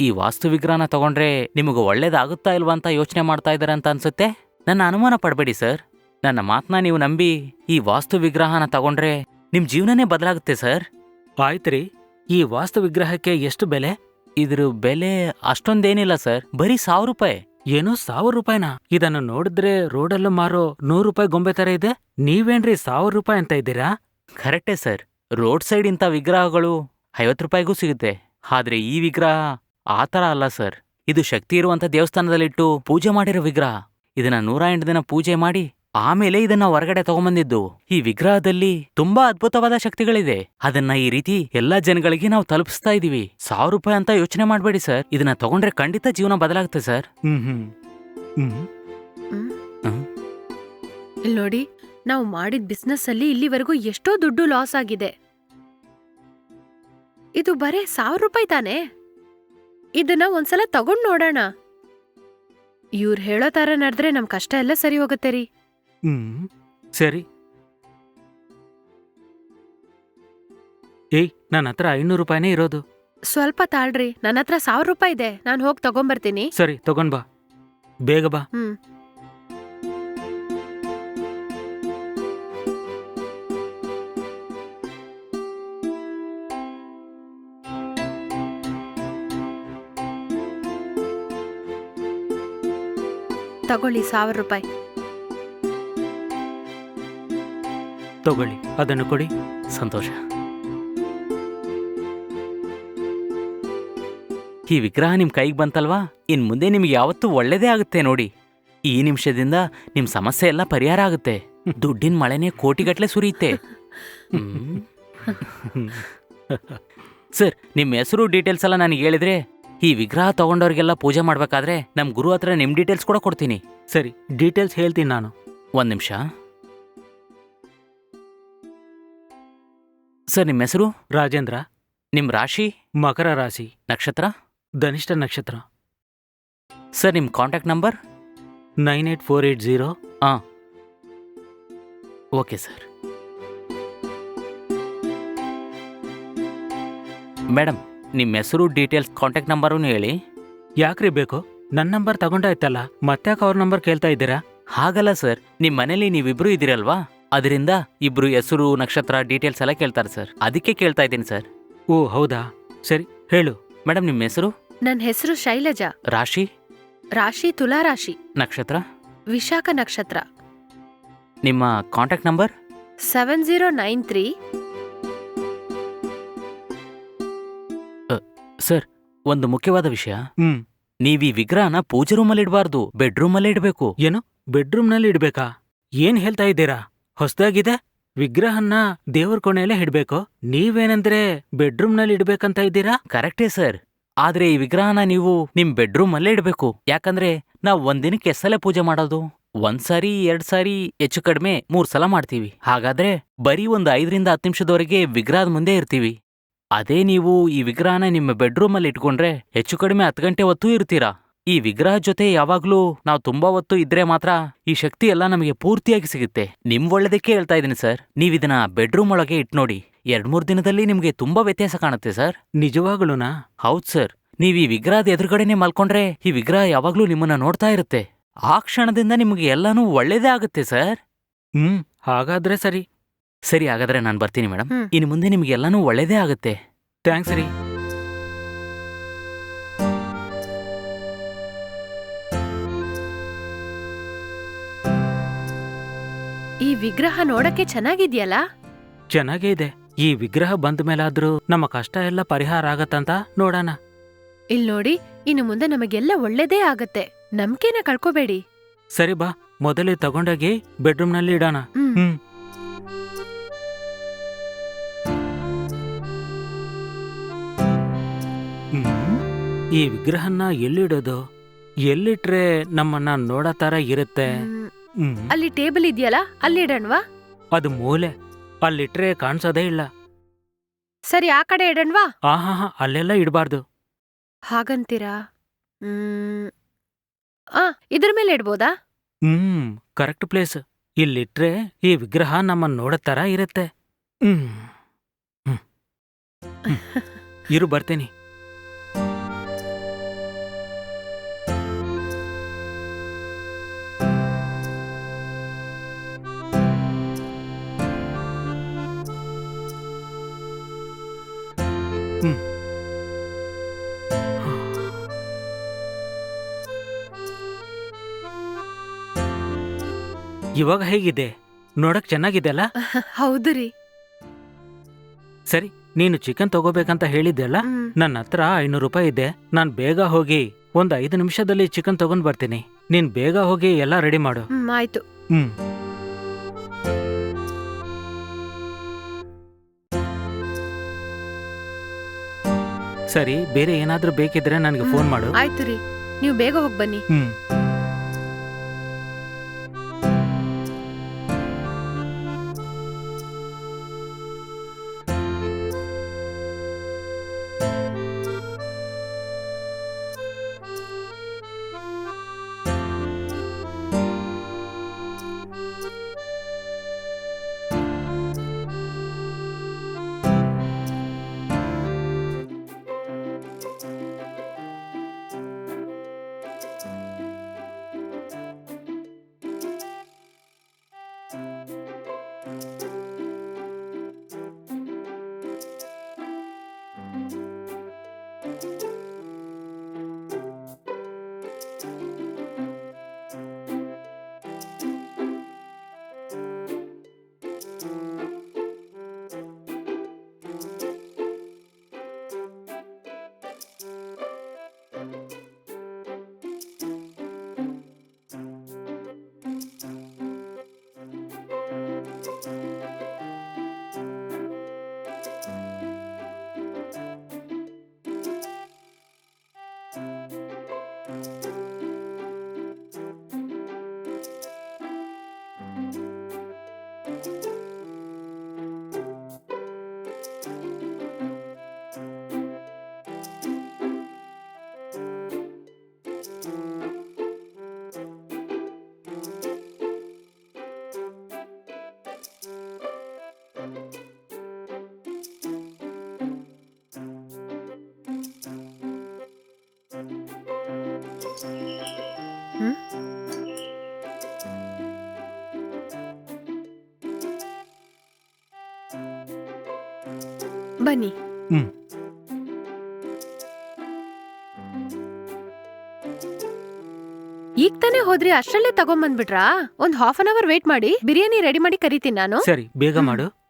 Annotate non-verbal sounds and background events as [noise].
ಈ ವಾಸ್ತು ವಿಗ್ರಹನ ತಗೊಂಡ್ರೆ ನಿಮಗೆ ಒಳ್ಳೇದಾಗುತ್ತಾ ಇಲ್ವಾ ಅಂತ ಯೋಚನೆ ಮಾಡ್ತಾ ಇದ್ದಾರೆ ಅಂತ ಅನ್ಸುತ್ತೆ? ನನ್ನ ಅನುಮಾನ ಪಡಬೇಡಿ ಸರ್. ನನ್ನ ಮಾತನ್ನ ನೀವು ನಂಬಿ ಈ ವಾಸ್ತು ವಿಗ್ರಹನ ತಗೊಂಡ್ರೆ ನಿಮ್ ಜೀವನನೇ ಬದಲಾಗುತ್ತೆ ಸರ್. ಆಯ್ತ್ರಿ. ಈ ವಾಸ್ತು ವಿಗ್ರಹಕ್ಕೆ ಎಷ್ಟು ಬೆಲೆ? ಇದ್ರ ಬೆಲೆ ಅಷ್ಟೊಂದೇನಿಲ್ಲ ಸರ್. ಬರೀ ಸಾವಿರ ರೂಪಾಯಿ. ಏನೋ ಸಾವಿರ ರೂಪಾಯಿನಾ? ಇದನ್ನು ನೋಡಿದ್ರೆ ರೋಡಲ್ಲೂ ಮಾರೋ ನೂರು ರೂಪಾಯಿ ಗೊಂಬೆ ತರ ಇದೆ. ನೀವೇನ್ರಿ ಸಾವಿರ ರೂಪಾಯಿ ಅಂತ ಇದ್ದೀರಾ? ಕರೆಕ್ಟೇ ಸರ್. ರೋಡ್ ಸೈಡ್ ಇಂಥ ವಿಗ್ರಹಗಳು ಐವತ್ತು ರೂಪಾಯಿಗೂ ಸಿಗುತ್ತೆ. ಆದ್ರೆ ಈ ವಿಗ್ರಹ ಆ ಥರ ಅಲ್ಲ ಸರ್. ಇದು ಶಕ್ತಿ ಇರುವಂಥ ದೇವಸ್ಥಾನದಲ್ಲಿಟ್ಟು ಪೂಜೆ ಮಾಡಿರೋ ವಿಗ್ರಹ. ಇದನ್ನ ನೂರ ಎಂಟು ದಿನ ಪೂಜೆ ಮಾಡಿ ಆಮೇಲೆ ಇದನ್ನ ಹೊರಗಡೆ ತಗೊಂಬಂದಿದ್ದು. ಈ ವಿಗ್ರಹದಲ್ಲಿ ತುಂಬಾ ಅದ್ಭುತವಾದ ಶಕ್ತಿಗಳಿದೆ. ಅದನ್ನ ಈ ರೀತಿ ಎಲ್ಲಾ ಜನಗಳಿಗೆ ನಾವು ತಲುಪಿಸ್ತಾ ಇದೀವಿ. ಸಾವಿರ ರೂಪಾಯಿ ಅಂತ ಯೋಚನೆ ಮಾಡಬೇಡಿ ಸರ್. ಇದನ್ನ ತಗೊಂಡ್ರೆ ಖಂಡಿತ ಜೀವನ ಬದಲಾಗುತ್ತೆ ಸರ್. ಹ್ಮ್ ಹ್ಮ್. ಹ್ಮ್. ಹ್ಮ್. ಇಲ್ಲಿ ನೋಡಿ ನಾವು ಮಾಡಿದ ಬಿಸ್ನೆಸ್ ಅಲ್ಲಿ ಇಲ್ಲಿವರೆಗೂ ಎಷ್ಟೋ ದುಡ್ಡು ಲಾಸ್ ಆಗಿದೆ. ಇದು ಬರೇ ಸಾವಿರ ರೂಪಾಯಿ ತಾನೇ? ಇದನ್ನ ಒಂದ್ಸಲ ತಗೊಂಡ್ ನೋಡೋಣ. ಇವ್ರು ಹೇಳೋ ತರ ನಡೆದ್ರೆ ನಮ್ ಕಷ್ಟ ಎಲ್ಲ ಸರಿ ಹೋಗುತ್ತೆ ರೀ. ಹ್ಮ್ ಸರಿ. ಏಯ್ ನನ್ನ ಹತ್ರ ಐನೂರು ರೂಪಾಯಿನೇ ಇರೋದು. ಸ್ವಲ್ಪ ತಾಳ್ರಿ ನನ್ನ ಹತ್ರ ಸಾವಿರ ರೂಪಾಯಿ ಇದೆ. ನಾನು ಹೋಗಿ ತಗೊಂಬರ್ತೀನಿ. ಸರಿ ತಗೊಂಡ್ ಬಾ. ಬೇಗ ಬಾ. ಹ್ಮ್. ತಗೊಳ್ಳಿ ಸಾವಿರ ರೂಪಾಯಿ. ತಗೊಳ್ಳಿ ಅದನ್ನು ಕೊಡಿ. ಸಂತೋಷ. ಈ ವಿಗ್ರಹ ನಿಮ್ ಕೈಗೆ ಬಂತಲ್ವಾ? ಇನ್ ಮುಂದೆ ನಿಮ್ಗೆ ಯಾವತ್ತೂ ಒಳ್ಳೇದೇ ಆಗುತ್ತೆ ನೋಡಿ. ಈ ನಿಮಿಷದಿಂದ ನಿಮ್ ಸಮಸ್ಯೆ ಎಲ್ಲ ಪರಿಹಾರ ಆಗುತ್ತೆ. ದುಡ್ಡಿನ ಮಳೆನೇ ಕೋಟಿಗಟ್ಟಲೆ ಸುರಿಯುತ್ತೆ. [laughs] ಸರ್ ನಿಮ್ಮ ಹೆಸರು ಡೀಟೇಲ್ಸ್ ಎಲ್ಲ ನನಗೆ ಹೇಳಿದ್ರೆ ಈ ವಿಗ್ರಹ ತಗೊಂಡವ್ರಿಗೆಲ್ಲ ಪೂಜೆ ಮಾಡ್ಬೇಕಾದ್ರೆ ನಮ್ ಗುರು ಹತ್ರ ನಿಮ್ ಡೀಟೇಲ್ಸ್ ಕೂಡ ಕೊಡ್ತೀನಿ. ಸರಿ ಡೀಟೇಲ್ಸ್ ಹೇಳ್ತೀನಿ ನಾನು. ಒಂದ್ ನಿಮಿಷ. ಸರ್ ನಿಮ್ಮ ಹೆಸರು? ರಾಜೇಂದ್ರ. ನಿಮ್ ರಾಶಿ? ಮಕರ ರಾಶಿ. ನಕ್ಷತ್ರ? ಧನಿಷ್ಠ ನಕ್ಷತ್ರ. ಸರ್ ನಿಮ್ಮ contact number? Nine eight four eight zero. Okay sir. Madam ನಿಮ್ಮ ಹೆಸರು ಡೀಟೇಲ್ಸ್ ಕಾಂಟ್ಯಾಕ್ಟ್ ನಂಬರೂ ಹೇಳಿ. ಯಾಕ್ರಿ ಬೇಕು? ನನ್ನ ನಂಬರ್ ತಗೊಂಡಾಯ್ತಲ್ಲ ಮತ್ತ್ಯಾಕೆ ಅವ್ರ ನಂಬರ್ ಕೇಳ್ತಾ ಇದ್ದೀರಾ? ಹಾಗಲ್ಲ ಸರ್ ನಿಮ್ಮ ಮನೇಲಿ ನೀವಿಬ್ರು ಇದ್ದೀರಲ್ವಾ? ಅದರಿಂದ ಇಬ್ರು ಹೆಸರು ನಕ್ಷತ್ರ ಡೀಟೇಲ್ಸ್ ಎಲ್ಲ ಕೇಳ್ತಾರೆ ಸರ್. ಅದಕ್ಕೆ ಕೇಳ್ತಾ ಇದ್ದೀನಿ ಸರ್. ಓ ಹೌದಾ? ಸರಿ ಹೇಳು. ಮೇಡಮ್ ನಿಮ್ಮ ಹೆಸರು? ನನ್ನ ಹೆಸರು ಶೈಲಜಾ. ರಾಶಿ? ರಾಶಿ ತುಲಾ ರಾಶಿ ನಕ್ಷತ್ರ? ವಿಶಾಖ ನಕ್ಷತ್ರ. ನಿಮ್ಮ contact number seven zero nine three sir ಒಂದು ಮುಖ್ಯವಾದ ವಿಷಯ. ಹ್ಮ್. ನೀವೀ ಈ ವಿಗ್ರಹನ ಪೂಜೆ ರೂಮಲ್ಲಿ ಇಡಬಾರ್ದು ಬೆಡ್ರೂಮಲ್ಲೇ ಇಡಬೇಕು. ಏನು? ಬೆಡ್ರೂಮ್ನಲ್ಲಿ ಇಡ್ಬೇಕಾ? ಏನ್ ಹೇಳ್ತಾ ಇದ್ದೀರಾ? ಹೊಸ್ದಾಗಿದೆ? ವಿಗ್ರಹನ್ನ ದೇವ್ರ ಕೋಣೆಯಲ್ಲೇ ಇಡ್ಬೇಕು. ನೀವೇನಂದ್ರೆ ಬೆಡ್ರೂಮ್ನಲ್ಲಿ ಇಡ್ಬೇಕಂತ ಇದ್ದೀರಾ? ಕರೆಕ್ಟೇ ಸರ್. ಆದ್ರೆ ಈ ವಿಗ್ರಹನ ನೀವು ನಿಮ್ ಬೆಡ್ರೂಮ್ ಅಲ್ಲೇ ಇಡಬೇಕು. ಯಾಕಂದ್ರೆ ನಾವ್ ಒಂದಿನಕ್ಕೆ ಎಸ್ಸಲೇ ಪೂಜೆ ಮಾಡೋದು? ಒಂದ್ಸಾರಿ ಎರಡ್ ಸಾರಿ ಹೆಚ್ಚು ಕಡಿಮೆ ಮೂರ್ ಸಲ ಮಾಡ್ತೀವಿ. ಹಾಗಾದ್ರೆ ಬರೀ ಒಂದು ಐದರಿಂದ ಹತ್ತು ನಿಮಿಷದವರೆಗೆ ವಿಗ್ರಹದ ಮುಂದೆ ಇರ್ತೀವಿ. ಅದೇ ನೀವು ಈ ವಿಗ್ರಹನ ನಿಮ್ಮ ಬೆಡ್ರೂಮಲ್ಲಿ ಇಟ್ಕೊಂಡ್ರೆ ಹೆಚ್ಚು ಕಡಿಮೆ ಹತ್ತು ಗಂಟೆ ಹೊತ್ತು ಇರ್ತೀರಾ? ಈ ವಿಗ್ರಹ ಜೊತೆ ಯಾವಾಗ್ಲೂ ನಾವು ತುಂಬಾ ಹೊತ್ತು ಇದ್ರೆ ಮಾತ್ರ ಈ ಶಕ್ತಿ ಎಲ್ಲ ನಮಗೆ ಪೂರ್ತಿಯಾಗಿ ಸಿಗುತ್ತೆ. ನಿಮ್ ಒಳ್ಳೇದಕ್ಕೆ ಹೇಳ್ತಾ ಇದೀನಿ ಸರ್. ನೀವಿದನ್ನ ಬೆಡ್ರೂಮ್ ಒಳಗೆ ಇಟ್ ನೋಡಿ. ಎರಡ್ ಮೂರ್ ದಿನದಲ್ಲಿ ನಿಮ್ಗೆ ತುಂಬಾ ವ್ಯತ್ಯಾಸ ಕಾಣುತ್ತೆ ಸರ್. ನಿಜವಾಗ್ಲೂನಾ? ಹೌದ್ ಸರ್. ನೀವ್ ಈ ವಿಗ್ರಹದ ಎದುರುಗಡೆನೆ ಮಲ್ಕೊಂಡ್ರೆ ಈ ವಿಗ್ರಹ ಯಾವಾಗ್ಲೂ ನಿಮ್ಮನ್ನ ನೋಡ್ತಾ ಇರುತ್ತೆ. ಆ ಕ್ಷಣದಿಂದ ನಿಮ್ಗೆ ಎಲ್ಲಾನು ಒಳ್ಳೇದೇ ಆಗುತ್ತೆ ಸರ್. ಹ್ಮ್ ಹಾಗಾದ್ರೆ ಸರಿ. ಸರಿ ಹಾಗಾದ್ರೆ ನಾನು ಬರ್ತೀನಿ ಮೇಡಮ್ ಹ್ಮ್. ಇನ್ನು ಮುಂದೆ ನಿಮ್ಗೆ ಎಲ್ಲಾನು ಒಳ್ಳೇದೇ ಆಗುತ್ತೆ. ಥ್ಯಾಂಕ್ಸ್ ರೀ. ಈ ವಿಗ್ರಹ ನೋಡಕ್ಕೆ ಚೆನ್ನಾಗಿದ್ಯಲ್ಲ? ಚೆನ್ನಾಗೇ ಇದೆ. ಈ ವಿಗ್ರಹ ಬಂದ ಮೇಲಾದ್ರೂ ನಮ್ಮ ಕಷ್ಟ ಎಲ್ಲ ಪರಿಹಾರ ಆಗತ್ತಂತ ನೋಡೋಣ. ಇಲ್ ನೋಡಿ ಇನ್ನು ಮುಂದೆ ನಮಗೆಲ್ಲ ಒಳ್ಳೇದೇ ಆಗತ್ತೆ. ನಂಬಿಕೆನ ಕಳ್ಕೋಬೇಡಿ. ಸರಿ ಬಾ ಮೊದಲೇ ತಗೊಂಡೋಗಿ ಬೆಡ್ರೂಮ್ನಲ್ಲಿ ಇಡೋಣ. ಹ್ಮ್ ಹ್ಮ್. ಹ್ಮ್. ಈ ವಿಗ್ರಹನ ಎಲ್ಲಿಡೋದು? ಎಲ್ಲಿಟ್ರೆ ನಮ್ಮನ್ನ ನೋಡೋ ತರ ಇರುತ್ತೆ? ಹ್ಮ್. ಅಲ್ಲಿ ಟೇಬಲ್ ಇದೆಯಲ್ಲ ಅಲ್ಲಿ ಇಡಣ್ವಾ? ಅದು ಮೂಲೆ. ಅಲ್ಲಿಟ್ರೆ ಕಾಣಿಸೋದೇ ಇಲ್ಲ. ಸರಿ ಆ ಕಡೆ ಇಡಣ್ವಾ? ಆಹಾ ಅಲ್ಲೆಲ್ಲ ಇಡಬಾರ್ದು. ಹಾಗಂತೀರಾ? ಹ್ಮ್. ಆ ಇದ್ರ ಮೇಲೆ ಇಡ್ಬೋದಾ? ಹ್ಮ್ ಕರೆಕ್ಟ್ ಪ್ಲೇಸ್. ಇಲ್ಲಿಟ್ರೆ ಈ ವಿಗ್ರಹ ನಮ್ಮನ್ನ ನೋಡೋ ತರ ಇರುತ್ತೆ. ಹ್ಮ್. ಹ್ಮ್. ಹ್ಮ್. ಇರು ಬರ್ತೀನಿ. ಇವಾಗ ಹೇಗಿದೆ? ನೋಡಕ್ ಚೆನ್ನಾಗಿದೆ ಅಲ್ಲ ಹೌದು ರೀ ಸರಿ ನೀನು ಚಿಕನ್ ತಗೋಬೇಕಂತ ಹೇಳಿದ್ದೆಲ್ಲ? ಅಲ್ಲ ನನ್ನ ಹತ್ರ ಐನೂರು ರೂಪಾಯಿ ಇದೆ. ನಾನ್ ಬೇಗ ಹೋಗಿ ಒಂದ್ ಐದು ನಿಮಿಷದಲ್ಲಿ ಚಿಕನ್ ತಗೊಂಡ್ ಬರ್ತೀನಿ. ನೀನ್ ಬೇಗ ಹೋಗಿ ಎಲ್ಲ ರೆಡಿ ಮಾಡು. ಹ್ಮ್ ಆಯ್ತು. ಹ್ಮ್. ಸರಿ ಬೇರೆ ಏನಾದ್ರೂ ಬೇಕಿದ್ರೆ ನನಗೆ ಫೋನ್ ಮಾಡು. ಆಯ್ತು ರೀ. ನೀವು ಬೇಗ ಹೋಗಿ ಬನ್ನಿ. ಹ್ಮ್. ಬನ್ನಿ. ಹ್ಮ್. ಈಗ ತಾನೇ ಹೋದ್ರಿ ಅಷ್ಟ್ರಲ್ಲೇ ತಗೊಂಬಂದ್ಬಿಟ್ರಾ? ಒಂದ್ ಹಾಫ್ ಅನ್ ಅವರ್ ವೇಟ್ ಮಾಡಿ ಬಿರಿಯಾನಿ ರೆಡಿ ಮಾಡಿ ಕರಿತೀನಿ ನಾನು. ಸರಿ ಬೇಗ ಮಾಡು.